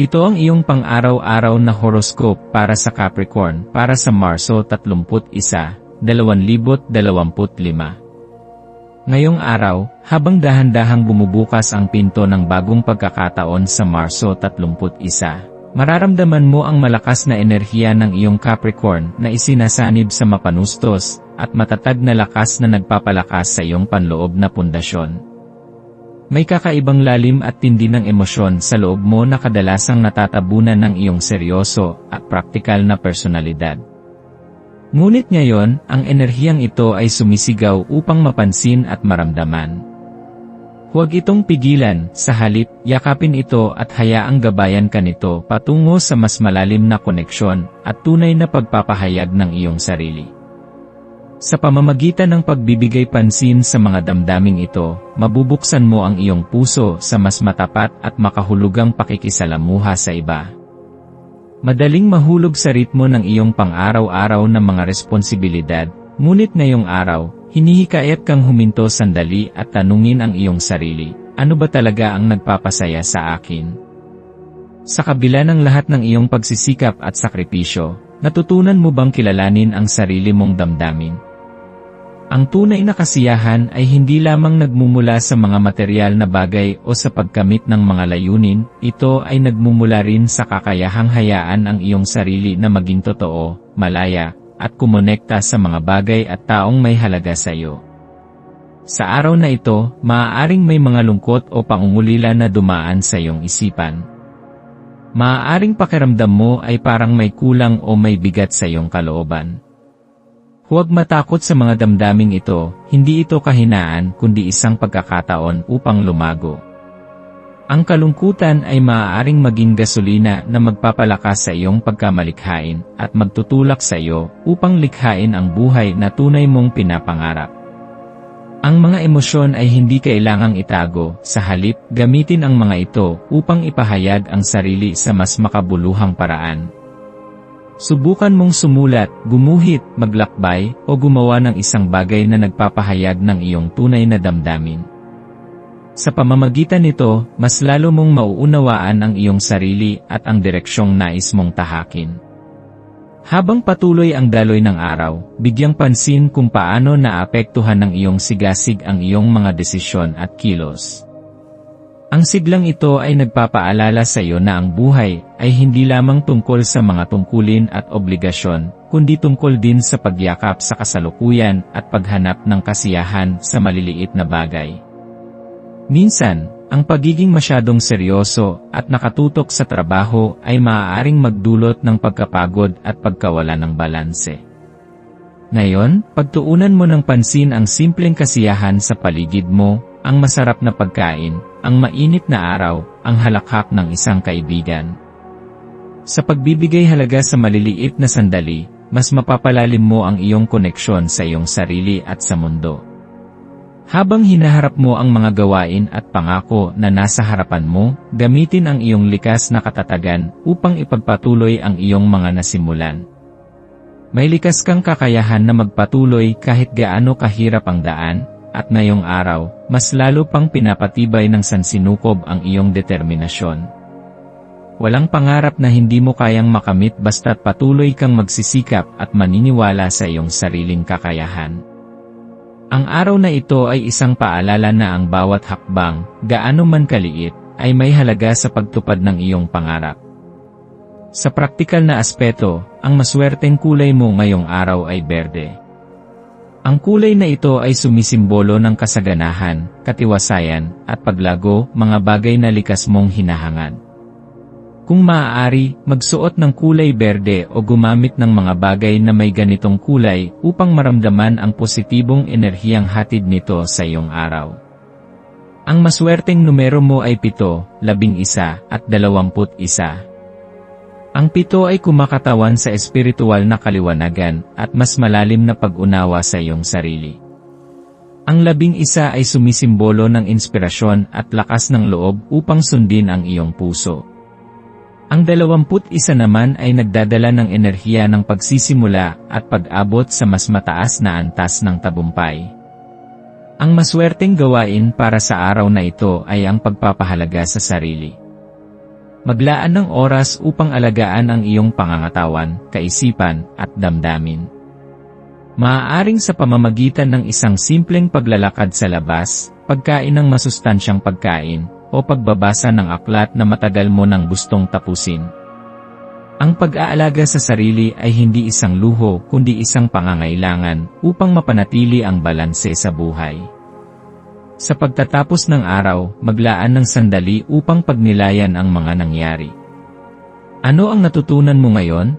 Ito ang iyong pang-araw-araw na horoscope para sa Capricorn para sa Marso 31, 2025. Ngayong araw, habang dahan-dahang bumubukas ang pinto ng bagong pagkakataon sa Marso 31, mararamdaman mo ang malakas na enerhiya ng iyong Capricorn na isinasanib sa mapanustos at matatag na lakas na nagpapalakas sa iyong panloob na pundasyon. May kakaibang lalim at tindi ng emosyon sa loob mo na kadalasang natatabunan ng iyong seryoso at praktikal na personalidad. Ngunit ngayon, ang enerhiyang ito ay sumisigaw upang mapansin at maramdaman. Huwag itong pigilan, sa halip, yakapin ito at hayaang gabayan ka nito patungo sa mas malalim na koneksyon at tunay na pagpapahayag ng iyong sarili. Sa pamamagitan ng pagbibigay pansin sa mga damdaming ito, mabubuksan mo ang iyong puso sa mas matapat at makahulugang pakikisalamuha sa iba. Madaling mahulog sa ritmo ng iyong pang-araw-araw na mga responsibilidad, ngunit ngayong araw, hinihikayat kang huminto sandali at tanungin ang iyong sarili, ano ba talaga ang nagpapasaya sa akin? Sa kabila ng lahat ng iyong pagsisikap at sakripisyo, natutunan mo bang kilalanin ang sarili mong damdamin? Ang tunay na kasiyahan ay hindi lamang nagmumula sa mga material na bagay o sa pagkamit ng mga layunin, ito ay nagmumula rin sa kakayahang hayaan ang iyong sarili na maging totoo, malaya, at kumonekta sa mga bagay at taong may halaga sa iyo. Sa araw na ito, maaaring may mga lungkot o pangungulila na dumaan sa iyong isipan. Maaaring pakiramdam mo ay parang may kulang o may bigat sa iyong kalooban. Huwag matakot sa mga damdaming ito, hindi ito kahinaan kundi isang pagkakataon upang lumago. Ang kalungkutan ay maaaring maging gasolina na magpapalakas sa iyong pagkamalikhain at magtutulak sa iyo upang likhain ang buhay na tunay mong pinapangarap. Ang mga emosyon ay hindi kailangang itago, sa halip gamitin ang mga ito upang ipahayag ang sarili sa mas makabuluhang paraan. Subukan mong sumulat, gumuhit, maglakbay, o gumawa ng isang bagay na nagpapahayag ng iyong tunay na damdamin. Sa pamamagitan nito, mas lalo mong mauunawaan ang iyong sarili at ang direksyong nais mong tahakin. Habang patuloy ang daloy ng araw, bigyang pansin kung paano naapektuhan ng iyong sigasig ang iyong mga desisyon at kilos. Ang siglang ito ay nagpapaalala sa iyo na ang buhay ay hindi lamang tungkol sa mga tungkulin at obligasyon, kundi tungkol din sa pagyakap sa kasalukuyan at paghanap ng kasiyahan sa maliliit na bagay. Minsan, ang pagiging masyadong seryoso at nakatutok sa trabaho ay maaaring magdulot ng pagkapagod at pagkawala ng balanse. Ngayon, pagtuunan mo ng pansin ang simpleng kasiyahan sa paligid mo, ang masarap na pagkain, ang mainit na araw, ang halakhak ng isang kaibigan. Sa pagbibigay halaga sa maliliit na sandali, mas mapapalalim mo ang iyong koneksyon sa iyong sarili at sa mundo. Habang hinaharap mo ang mga gawain at pangako na nasa harapan mo, gamitin ang iyong likas na katatagan upang ipagpatuloy ang iyong mga nasimulan. May likas kang kakayahan na magpatuloy kahit gaano kahirap ang daan, at ngayong araw, mas lalo pang pinapatibay ng sansinukob ang iyong determinasyon. Walang pangarap na hindi mo kayang makamit basta't patuloy kang magsisikap at maniniwala sa iyong sariling kakayahan. Ang araw na ito ay isang paalala na ang bawat hakbang, gaano man kaliit, ay may halaga sa pagtupad ng iyong pangarap. Sa praktikal na aspeto, ang maswerteng kulay mo ngayong araw ay berde. Ang kulay na ito ay sumisimbolo ng kasaganahan, katiwasayan, at paglago, mga bagay na likas mong hinahangad. Kung maaari, magsuot ng kulay berde o gumamit ng mga bagay na may ganitong kulay upang maramdaman ang positibong enerhiyang hatid nito sa iyong araw. Ang maswerteng numero mo ay 7, 11 at 21. Ang pito ay kumakatawan sa espiritual na kaliwanagan at mas malalim na pag-unawa sa iyong sarili. Ang labing isa ay sumisimbolo ng inspirasyon at lakas ng loob upang sundin ang iyong puso. Ang dalawamput isa naman ay nagdadala ng enerhiya ng pagsisimula at pag-abot sa mas mataas na antas ng tabumpay. Ang maswerteng gawain para sa araw na ito ay ang pagpapahalaga sa sarili. Maglaan ng oras upang alagaan ang iyong pangangatawan, kaisipan, at damdamin. Maaaring sa pamamagitan ng isang simpleng paglalakad sa labas, pagkain ng masustansyang pagkain, o pagbabasa ng aklat na matagal mo nang gustong tapusin. Ang pag-aalaga sa sarili ay hindi isang luho kundi isang pangangailangan upang mapanatili ang balanse sa buhay. Sa pagtatapos ng araw, maglaan ng sandali upang pagnilayan ang mga nangyari. Ano ang natutunan mo ngayon?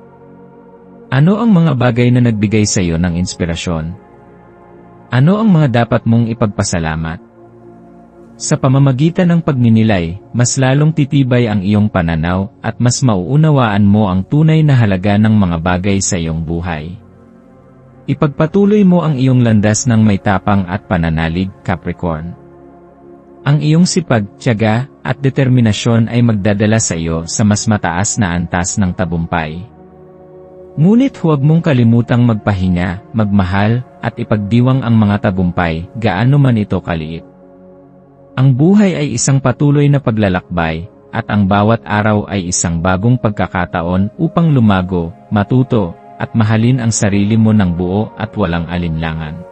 Ano ang mga bagay na nagbigay sa iyo ng inspirasyon? Ano ang mga dapat mong ipagpasalamat? Sa pamamagitan ng pagninilay, mas lalong titibay ang iyong pananaw at mas mauunawaan mo ang tunay na halaga ng mga bagay sa iyong buhay. Ipagpatuloy mo ang iyong landas ng may tapang at pananalig, Capricorn. Ang iyong sipag, tiyaga, at determinasyon ay magdadala sa iyo sa mas mataas na antas ng tabumpay. Ngunit huwag mong kalimutang magpahinga, magmahal, at ipagdiwang ang mga tagumpay, gaano man ito kaliit. Ang buhay ay isang patuloy na paglalakbay, at ang bawat araw ay isang bagong pagkakataon upang lumago, matuto, at mahalin ang sarili mo ng buo at walang alinlangan.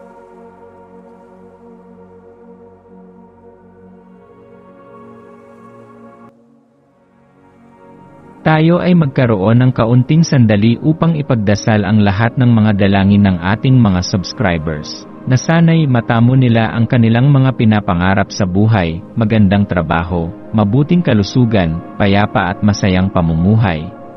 Tayo ay magkaroon ng kaunting sandali upang ipagdasal ang lahat ng mga dalangin ng ating mga subscribers, na sana'y matamo nila ang kanilang mga pinapangarap sa buhay, magandang trabaho, mabuting kalusugan, payapa at masayang pamumuhay,